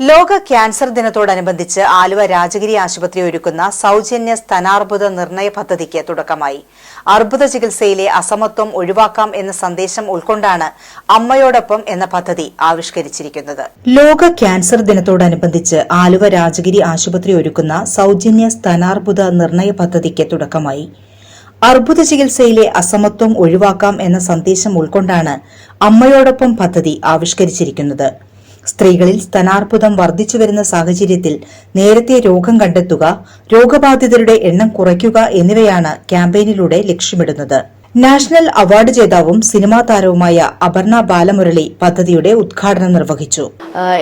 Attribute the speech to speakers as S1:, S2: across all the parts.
S1: ലോക ക്യാൻസർ ദിനത്തോടനുബന്ധിച്ച് ആലുവ രാജഗിരി ആശുപത്രി ഒരുക്കുന്ന സൗജന്യ സ്തനാർബുദ നിർണയ പദ്ധതിക്ക് തുടക്കമായി. അർബുദ ചികിത്സയിലെ അസമത്വം ഒഴിവാക്കാം എന്ന സന്ദേശം ഉൾക്കൊണ്ടാണ് അമ്മയോടൊപ്പം എന്ന പദ്ധതി ആവിഷ്കരിച്ചിരിക്കുന്നത്. ലോക ക്യാൻസർ ദിനത്തോടനുബന്ധിച്ച് ആലുവ രാജഗിരി ആശുപത്രി ഒരുക്കുന്ന സൗജന്യ സ്തനാർബുദ നിർണയ പദ്ധതിക്ക് തുടക്കമായി. അർബുദ ചികിത്സയിലെ അസമത്വം ഒഴിവാക്കാം എന്ന സന്ദേശം ഉൾക്കൊണ്ടാണ് അമ്മയോടൊപ്പം പദ്ധതി ആവിഷ്കരിച്ചിരിക്കുന്നത്. സ്ത്രീകളിൽ സ്തനാർബുദം വർദ്ധിച്ചു വരുന്ന സാഹചര്യത്തിൽ നേരത്തെ രോഗം കണ്ടെത്തുക രോഗബാധിതരുടെ എണ്ണം കുറയ്ക്കുക എന്നിവയാണ് ക്യാമ്പയിനിലൂടെ ലക്ഷ്യമിടുന്നത്. നാഷണൽ അവാർഡ് ജേതാവും സിനിമാ താരവുമായ അപർണ ബാലമുരളി പദ്ധതിയുടെ ഉദ്ഘാടനം നിർവഹിച്ചു.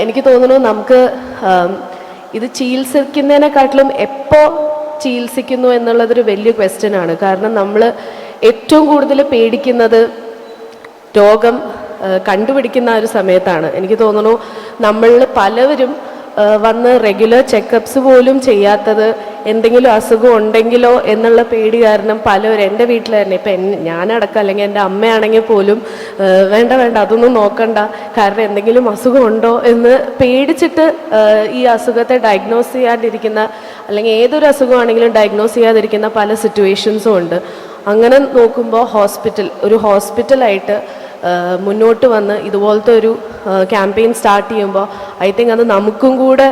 S2: എനിക്ക് തോന്നുന്നു നമുക്ക് ഇത് ചികിത്സിക്കുന്നതിനെക്കാട്ടിലും എപ്പോ ചികിത്സിക്കുന്നു എന്നുള്ളതൊരു വലിയ ക്വസ്റ്റ്യൻ ആണ്. കാരണം നമ്മൾ ഏറ്റവും കൂടുതൽ പേടിക്കുന്നത് രോഗം കണ്ടുപിടിക്കുന്ന ഒരു സമയത്താണ്. എനിക്ക് തോന്നുന്നു നമ്മളിൽ പലവരും വന്ന് റെഗുലർ ചെക്കപ്സ് പോലും ചെയ്യാത്തത് എന്തെങ്കിലും അസുഖം ഉണ്ടെങ്കിലോ എന്നുള്ള പേടി കാരണം പലവരും എന്റെ വീട്ടിൽ തന്നെ ഇപ്പം ഞാനടക്കം അല്ലെങ്കിൽ എന്റെ അമ്മയാണെങ്കിൽ പോലും വേണ്ട വേണ്ട അതൊന്നും നോക്കണ്ട. കാരണം എന്തെങ്കിലും അസുഖം ഉണ്ടോ എന്ന് പേടിച്ചിട്ട് ഈ അസുഖത്തെ ഡയഗ്നോസ് ചെയ്യാണ്ടിരിക്കുന്ന അല്ലെങ്കിൽ ഏതൊരു അസുഖമാണെങ്കിലും ഡയഗ്നോസ് ചെയ്യാതിരിക്കുന്ന പല സിറ്റുവേഷൻസും ഉണ്ട്. അങ്ങനെ നോക്കുമ്പോൾ ഹോസ്പിറ്റൽ ഒരു ഹോസ്പിറ്റലായിട്ട് മുന്നോട്ട് വന്ന് ഇതുപോലത്തെ ഒരു ക്യാമ്പയിൻ സ്റ്റാർട്ട് ചെയ്യുമ്പോൾ ഐ തിങ്ക് അത് നമുക്കും കൂടെ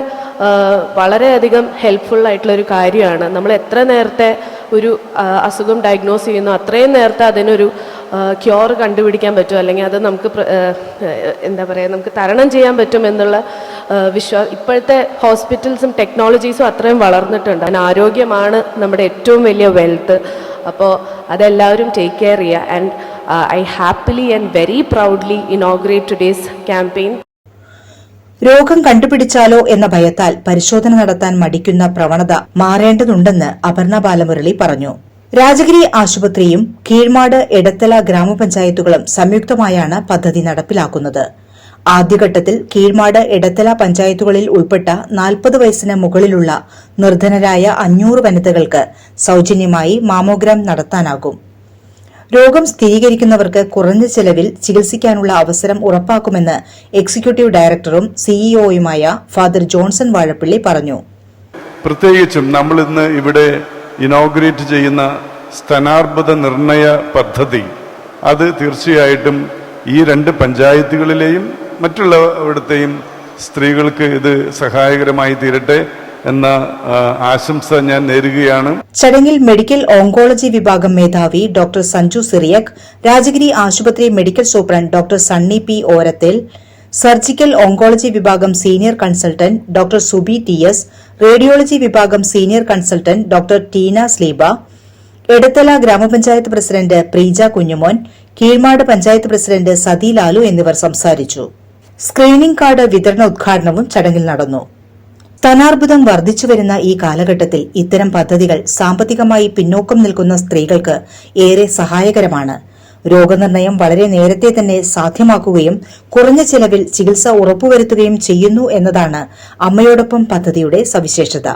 S2: വളരെയധികം ഹെൽപ്ഫുൾ ആയിട്ടുള്ള ഒരു കാര്യമാണ്. നമ്മൾ എത്ര നേരത്തെ ഒരു അസുഖം ഡയഗ്നോസ് ചെയ്യുന്നു അത്രയും നേരത്തെ അതിനൊരു ക്യൂർ കണ്ടുപിടിക്കാൻ പറ്റും. അല്ലെങ്കിൽ അത് നമുക്ക് എന്താ പറയുക നമുക്ക് തരണം ചെയ്യാൻ പറ്റും എന്നുള്ള വിശ്വാസം ഇപ്പോഴത്തെ ഹോസ്പിറ്റൽസും ടെക്നോളജീസും അത്രയും വളർന്നിട്ടുണ്ട്. അതിന് ആരോഗ്യമാണ് നമ്മുടെ ഏറ്റവും വലിയ വെൽത്ത് അപ്പോൾ അതെല്ലാവരും ടേക്ക് കെയർ ചെയ്യുക. And I happily and very proudly inaugurate today's campaign
S1: രോഗം കണ്ടുപിടിച്ചാലോ എന്ന ഭയത്താൽ പരിശോധന നടത്താൻ മടിക്കുന്ന പ്രവണത മാറേണ്ടതുണ്ടെന്ന് അപർണ ബാലമുരളി പറഞ്ഞു. രാജഗിരി ആശുപത്രിയും കീഴ്മാട് എടത്തല ഗ്രാമപഞ്ചായത്തുകളും സംയുക്തമായാണ് പദ്ധതി നടപ്പിലാക്കുന്നത്. ആദ്യഘട്ടത്തിൽ കീഴ്മാട് എടത്തല പഞ്ചായത്തുകളിൽ ഉൾപ്പെട്ട നാൽപ്പത് വയസ്സിന് മുകളിലുള്ള നിർധനരായ അഞ്ഞൂറ് വനിതകൾക്ക് സൌജന്യമായി മാമോഗ്രാം നടത്താനാകും. രോഗം സ്ഥിരീകരിക്കുന്നവർക്ക് കുറഞ്ഞ ചെലവിൽ ചികിത്സിക്കാനുള്ള അവസരം ഉറപ്പാക്കുമെന്ന് എക്സിക്യൂട്ടീവ് ഡയറക്ടറും സിഇഒയുമായ ഫാദർ ജോൺസൺ വാഴപ്പള്ളി പറഞ്ഞു.
S3: പ്രത്യേകിച്ചും നമ്മൾ ഇന്ന് ഇവിടെ ഇനോഗ്രേറ്റ് ചെയ്യുന്ന സ്ഥാനാർബുദ നിർണയ പദ്ധതി. അത് തീർച്ചയായിട്ടും ഈ രണ്ട് പഞ്ചായത്തുകളിലെയും മറ്റുള്ളവിടത്തെയും സ്ത്രീകൾക്ക് ഇത് സഹായകരമായി തീരട്ടെ. എന്ന ആശംസ ഞാൻ നേരുകയാണ്.
S1: ചടങ്ങിൽ മെഡിക്കൽ ഓങ്കോളജി വിഭാഗം മേധാവി ഡോക്ടർ സഞ്ജു സിറിയക് രാജഗിരി ആശുപത്രി medical superintendent doctor Sunny P Orathel surgical oncology വിഭാഗം senior consultant doctor Subi T S radiology വിഭാഗം senior consultant doctor Teena Sleeba Edathala ഗ്രാമപഞ്ചായത്ത് പ്രസിഡന്റ് പ്രീജ കുഞ്ഞുമോൻ കീഴ്മാട് പഞ്ചായത്ത് പ്രസിഡന്റ് സതി ലാലു എന്നിവർ സംസാരിച്ചു. സ്ക്രീനിംഗ് കാർഡ് വിതരണ ഉദ്ഘാടനവും ചടങ്ങിൽ നടന്നു. സ്ഥാനാർബുദം വർദ്ധിച്ചുവരുന്ന ഈ കാലഘട്ടത്തിൽ ഇത്തരം പദ്ധതികൾ സാമ്പത്തികമായി പിന്നോക്കം നിൽക്കുന്ന സ്ത്രീകൾക്ക് ഏറെ സഹായകരമാണ്. രോഗനിർണയം വളരെ നേരത്തെ തന്നെ സാധ്യമാക്കുകയും കുറഞ്ഞ ചെലവിൽ ചികിത്സ ഉറപ്പുവരുത്തുകയും ചെയ്യുന്നു എന്നതാണ് അമ്മയോടൊപ്പം പദ്ധതിയുടെ സവിശേഷത.